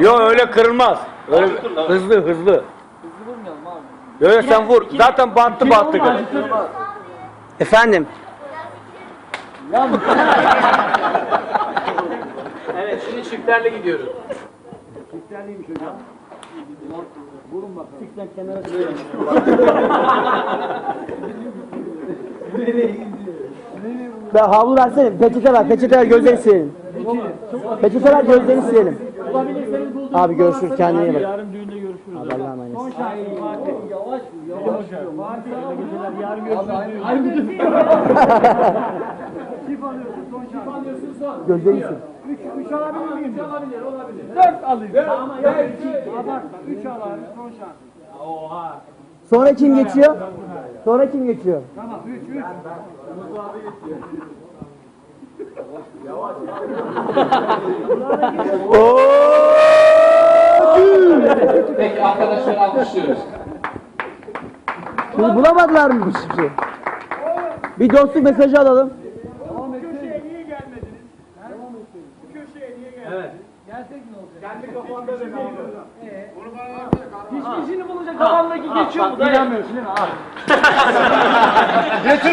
Yok öyle kırılmaz. Öyle hızlı hızlı. Yok sen vur. Zaten battı battı. Efendim. Evet şimdi çiftlerle gidiyoruz. Ben havlu versene. Peçete ver. Peçete ver gözlerini silelim. Peçete ver gözlerini silelim. Abi görüşürüz kendine iyi bak. Yarın düğünde görüşürüz. Abi Allah'a emanet. Yarın görüşürüz. Gözlerini sil. 3 alabilir miyim? 3 alabilir, olabilir. 4 alayım. Ama yok 2. Abartma. 3 alar. Son şans. Oha. Sonra kim geçiyor? Sonra kim geçiyor? Tamam 3 3. Peki arkadaşları alkışlıyoruz. Şimdi bulamadılar mı hiçbir şey? Bir dostluk mesajı alalım. Köşeye niye gelmediniz? Bu köşeye niye gelmediniz? Evet. Gelsek ne olacak? Kendi kafanda da Eee? Onu bana Hiçbirini bulacak kafamdaki geçiyor mu? Dayanmıyorsun değil mi? Al. Kırın.